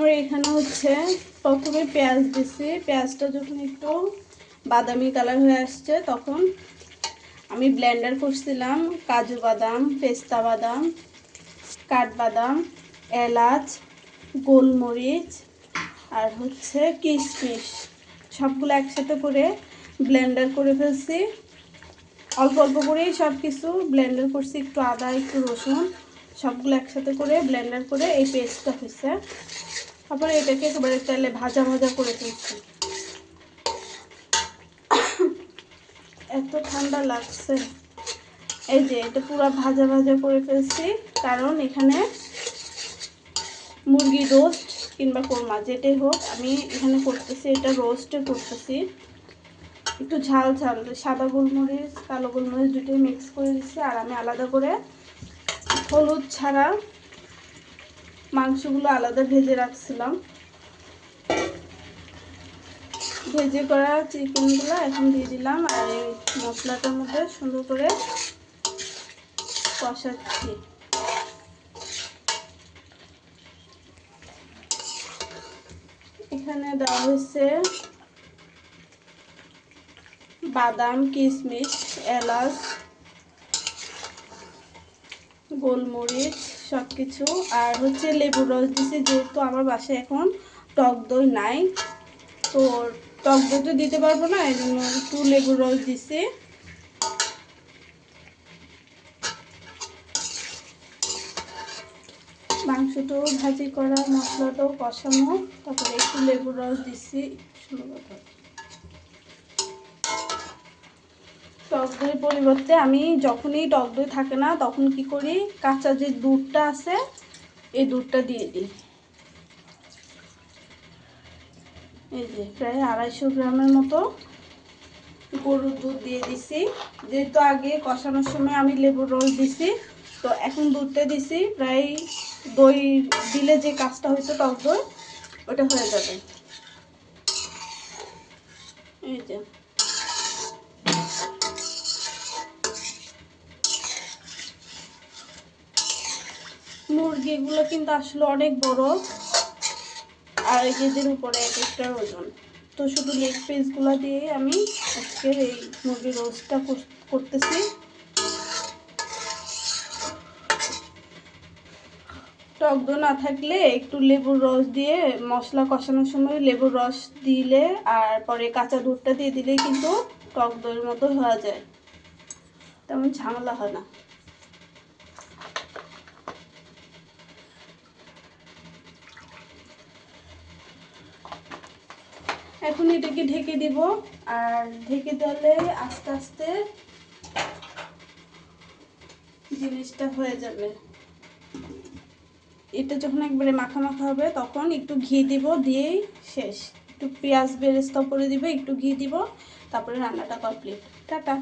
আমরা এখানে হচ্ছে প্রথমে পেঁয়াজ দিছি। পেঁয়াজটা যখন একটু বাদামি কালার হয়ে আসছে, তখন আমি ব্লেন্ডার করছিলাম কাজু বাদাম, পেস্তা বাদাম, কাঠবাদাম, এলাচ, গোলমরিচ আর হচ্ছে কিশমিশ। সবগুলো একসাথে করে ব্লেন্ডার করে ফেলছি। অল্প অল্প করেই সব কিছু ব্লেন্ডার করছি, একটু আদা, একটু রসুন। সবগুলো একসাথে করে ব্লেন্ডার করে এই পেস্টটা হয়েছে। তারপরে এটাকে একেবারে তেলে ভাজা ভাজা করে ফেলছি। এত ঠান্ডা লাগছে। এই যে, এটা পুরো ভাজা ভাজা করে ফেলছি, কারণ এখানে মুরগি রোস্ট কিংবা কোরমা, যেটাই হোক, আমি এখানে করতেছি, এটা রোস্টে করতেছি। একটু ঝাল ঝাল, সাদা গোলমরিচ, কালো গোলমরিচ দুটোই মিক্স করে দিচ্ছি আর আমি আলাদা করে হলুদ ছাড়া মাংসগুলো আলাদা ভেজে রাখছিলাম। ভেজে করা চিকেনগুলো এখন দিয়ে দিলাম আর এই মশলাটার মধ্যে সুন্দর করে কষাচ্ছি। এখানে দেওয়া হয়েছে বাদাম, কিশমিশ, এলাচ গোলমরিচ সব কিছু আর হচ্ছে লেবুর রস দিছি, যেহেতু আমার বাসায় এখন টক দই নাই। তো টক দই তো দিতে পারব না এই জন্য একটু লেবুর রস দিছি। মাংসটাও ভাজি করা, মশলাটাও কষানো, তারপরে একটু লেবুর রস দিছি টক দই পরিবর্তে আমি যখনই টক দই থাকে না, তখন কি করি? কাঁচা যে দুধটা আছে, এই দুধটা দিয়ে দিই। এই যে প্রায় আড়াইশো গ্রামের মতো গরুর দুধ দিয়ে দিছি। যেহেতু আগে কষানোর সময় আমি লেবুর রস দিছি, তো এখন দুধটা দিছি, প্রায় দই দিলে যে কাজটা হয়েছে টক দই ওটা হয়ে যাবে। এই যে। মুরগিগুলো কিন্তু আসলে অনেক বড়। আড়াই কেজির উপরে এক একটার ওজন। তো শুধু লেগ পিসগুলো দিয়ে আমি আজকের এই মুরগির রোস্টটা করতেছি। টক দই না থাকলে একটু লেবুর রস দিয়ে মশলা কষানোর সময় লেবুর রস দিলে আর পরে কাঁচা দুধটা দিয়ে দিলেই কিন্তু টক দইয়ের মতো হয়ে যায়। তেমন ঝামেলা হয় না। এখন এটাকে ঢেকে দিব। আর ঢেকে দিলে আস্তে আস্তে জিনিসটা হয়ে যাবে। এটা যখন একবারে মাখা মাখা হবে, তখন একটু ঘি দিব দিয়েই শেষ। একটু পেঁয়াজ বেরেস্তা করে দিবে, একটু ঘি দিব, তারপরে রান্নাটা কমপ্লিট টাটা।